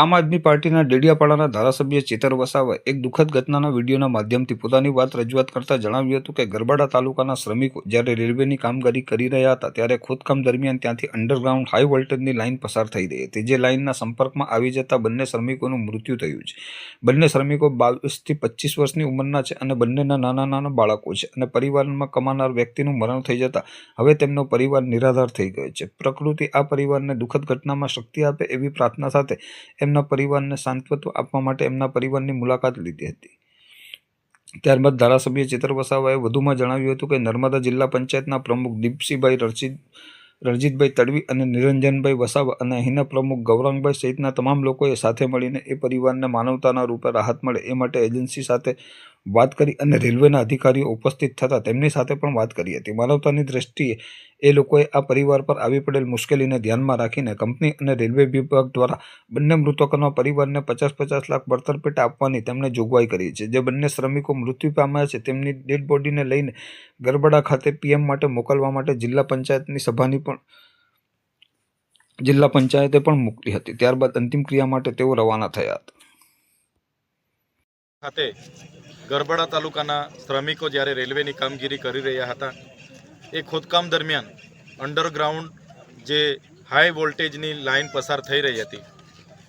આમ આદમી પાર્ટીના ડેડિયાપાડાના ધારાસભ્ય ચેતર વસાવે એક દુઃખદ ઘટનાના વિડીયોના માધ્યમથી પોતાની વાત રજૂઆત કરતા જણાવ્યું હતું કે ગરબાડા તાલુકાના શ્રમિકો જ્યારે રેલવેની કામગીરી કરી રહ્યા હતા ત્યારે ખોદકામ દરમિયાન ત્યાંથી અંડરગ્રાઉન્ડ હાઈ વોલ્ટેજની લાઇન પસાર થઈ રહી હતી, જે લાઇનના સંપર્કમાં આવી જતા બંને શ્રમિકોનું મૃત્યુ થયું છે. બંને શ્રમિકો બાવીસથી પચીસ વર્ષની ઉંમરના છે અને બંનેના નાના નાના બાળકો છે અને પરિવારમાં કમાનાર વ્યક્તિનું મરણ થઈ જતાં હવે તેમનો પરિવાર નિરાધાર થઈ ગયો છે. પ્રકૃતિ આ પરિવારને દુઃખદ ઘટનામાં શક્તિ આપે એવી પ્રાર્થના સાથે એમના પરિવારને સાંત્વત્વ આપવા માટે એમના પરિવારની મુલાકાત લીધી હતી. ત્યારબાદ ધારાસભ્ય ચેતર વસાવાએ વધુમાં જણાવ્યું હતું કે નર્મદા જિલ્લા પંચાયતના પ્રમુખ દીપસિંહભાઈ રણજીત, રણજીતભાઈ તડવી અને નિરંજનભાઈ વસાવા અને અહીંના પ્રમુખ ગૌરાંગભાઈ સહિતના તમામ લોકોએ સાથે મળીને એ પરિવારને માનવતાના રૂપે રાહત મળે એ માટે એજન્સી સાથે વાત કરી અને રેલવેના અધિકારીઓ ઉપસ્થિત થતા તેમની સાથે પણ વાત કરી હતી. માનવતાની દ્રષ્ટિએ એ લોકોએ આ પરિવાર પર આવી પડેલ મુશ્કેલીને ધ્યાનમાં રાખીને કંપની અને રેલવે વિભાગ દ્વારા બંને મૃતકોના પરિવારને પચાસ પચાસ લાખ બળતરપેટ પેટે આપવાની તેમણે જોગવાઈ કરી છે. જે બંને શ્રમિકો મૃત્યુ પામ્યા છે, તેમની ડેડ બોડીને લઈને ગરબડા ખાતે પીએમ માટે મોકલવા માટે જિલ્લા પંચાયતની સભાની પણ જિલ્લા પંચાયતે પણ મોકલી હતી. ત્યારબાદ અંતિમ ક્રિયા માટે તેઓ રવાના થયા હતા. ખાતે ગરબડા તાલુકાના શ્રમિકો જ્યારે રેલવેની કામગીરી કરી રહ્યા હતા, એ ખોદકામ દરમિયાન અંડરગ્રાઉન્ડ જે હાઈ વોલ્ટેજની લાઇન પસાર થઈ રહી હતી,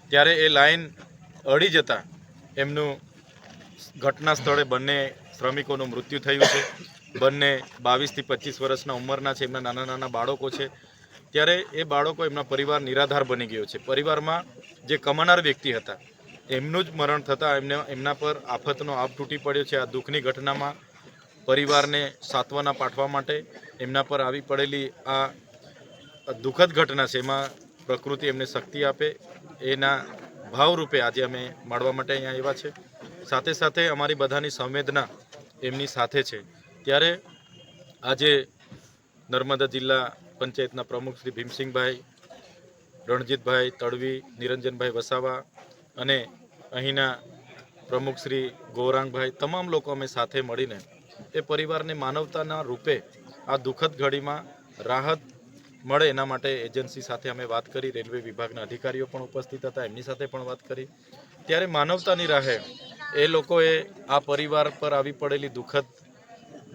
ત્યારે એ લાઇન અડી જતાં એમનું ઘટના સ્થળે બંને શ્રમિકોનું મૃત્યુ થયું છે. બંને બાવીસથી પચીસ વર્ષના ઉંમરના છે, એમના નાના નાના બાળકો છે. ત્યારે એ બાળકો એમના પરિવાર નિરાધાર બની ગયો છે. પરિવારમાં જે કમાનાર વ્યક્તિ હતા એમનું જ મરણ થતાં એમને, એમના પર આફતનો આપ તૂટી પડ્યો છે. આ દુઃખની ઘટનામાં પરિવારને સાંત્વના પાઠવા માટે એમના પર આવી પડેલી આ દુઃખદ ઘટના છે. એમાં પ્રકૃતિ એમને શક્તિ આપે, એના ભાવરૂપે આજે અમે મળવા માટે અહીંયા આવ્યા છે. સાથે સાથે અમારી બધાની સંવેદના એમની સાથે છે. ત્યારે આજે નર્મદા જિલ્લા પંચાયતના પ્રમુખ શ્રી ભીમસિંહભાઈ, રણજીતભાઈ તડવી, નિરંજનભાઈ વસાવા અને અહીંના પ્રમુખ શ્રી ગૌરાંગભાઈ, તમામ લોકો અમે સાથે મળીને એ પરિવારને માનવતાના રૂપે આ દુઃખદ ઘડીમાં રાહત મળે એના માટે એજન્સી સાથે અમે વાત કરી, રેલવે વિભાગના અધિકારીઓ પણ ઉપસ્થિત હતા, એમની સાથે પણ વાત કરી. ત્યારે માનવતાની રાહે એ લોકોએ આ પરિવાર પર આવી પડેલી દુઃખદ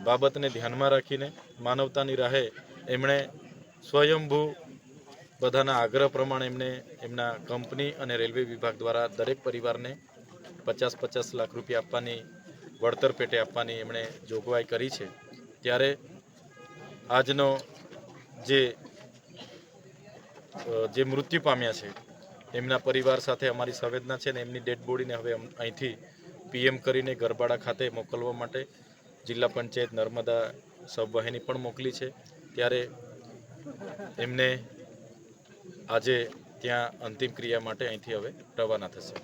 બાબતને ધ્યાનમાં રાખીને માનવતાની રાહે એમણે સ્વયંભૂ બધાના આગ્રહ પ્રમાણે એમને એમના કંપની અને રેલવે વિભાગ દ્વારા દરેક પરિવારને પચાસ પચાસ લાખ રૂપિયા આપવાની, વળતર પેટે આપવાની એમણે જોગવાઈ કરી છે. ત્યારે આજનો જે મૃત્યુ પામ્યા છે, એમના પરિવાર સાથે અમારી સંવેદના છે ને એમની ડેડ બોડીને હવે અહીંથી પીએમ કરીને ગરબાડા ખાતે મોકલવા માટે જિલ્લા પંચાયત નર્મદા સબવાહિની પણ મોકલી છે. ત્યારે એમને આજે ત્યાં અંતિમ ક્રિયા માટે અહીંથી હવે રવાના થશે.